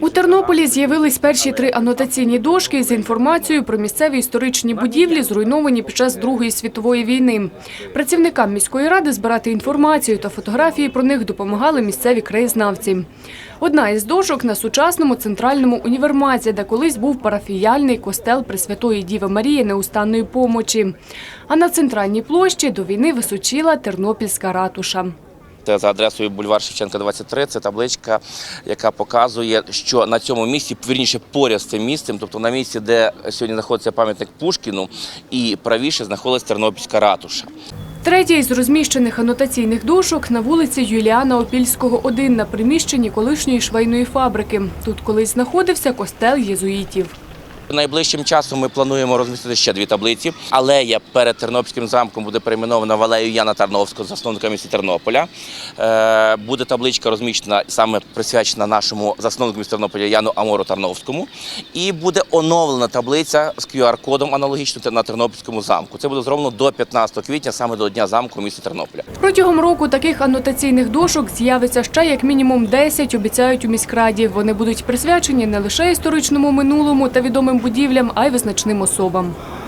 У Тернополі з'явились перші три анотаційні дошки з інформацією про місцеві історичні будівлі, зруйновані під час Другої світової війни. Працівникам міської ради збирати інформацію та фотографії про них допомагали місцеві краєзнавці. Одна із дошок на сучасному центральному універмазі, де колись був парафіяльний костел Пресвятої Діви Марії Неустанної помочі. А на центральній площі до війни височила Тернопільська ратуша. Це за адресою бульвар Шевченка 23. Це табличка, яка показує, що на цьому місці, вірніше поряд з цим місцем, тобто на місці, де сьогодні знаходиться пам'ятник Пушкіну, і правіше знаходилась Тернопільська ратуша. Третя із розміщених анотаційних дошок на вулиці Юліана Опільського, 1 на приміщенні колишньої швейної фабрики. Тут колись знаходився костел єзуїтів. Найближчим часом ми плануємо розмістити ще дві таблиці. Алея перед Тернопільським замком буде перейменована в алею Яна Тарновського, засновника міста Тернополя. Е, Буде табличка розміщена саме присвячена нашому засновнику міста Тернополя Яну Амору Тарновському. І буде оновлена таблиця з QR-кодом аналогічно на Тернопільському замку. Це буде зроблено до 15 квітня, саме до Дня замку міста Тернополя. Протягом року таких анотаційних дошок з'явиться ще як мінімум 10, обіцяють у міськраді. Вони будуть присвячені не лише історичному минулому та відомим будівлям, а й визначним особам.